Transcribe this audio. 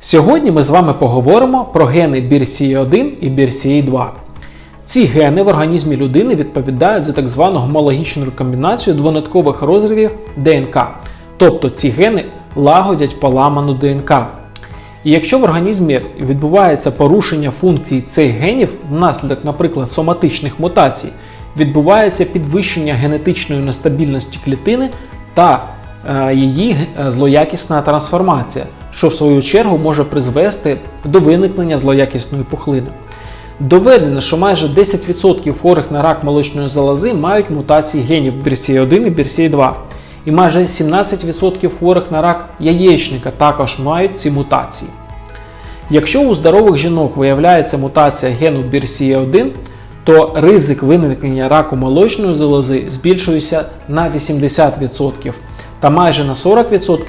Сьогодні ми з вами поговоримо про гени BRCA1 і BRCA2. Ці гени в організмі людини відповідають за так звану гомологічну рекомбінацію двониткових розривів ДНК. Тобто ці гени лагодять поламану ДНК. І якщо в організмі відбувається порушення функцій цих генів внаслідок, наприклад, соматичних мутацій, відбувається підвищення генетичної нестабільності клітини та її е, злоякісна трансформація, що в свою чергу може призвести до виникнення злоякісної пухлини. Доведено, що майже 10% хворих на рак молочної залози мають мутації генів BRCA1 і BRCA2. І майже 17% хворих на рак яєчника також мають ці мутації. Якщо у здорових жінок виявляється мутація гену BRCA1, то ризик виникнення раку молочної залози збільшується на 80% та майже на 40%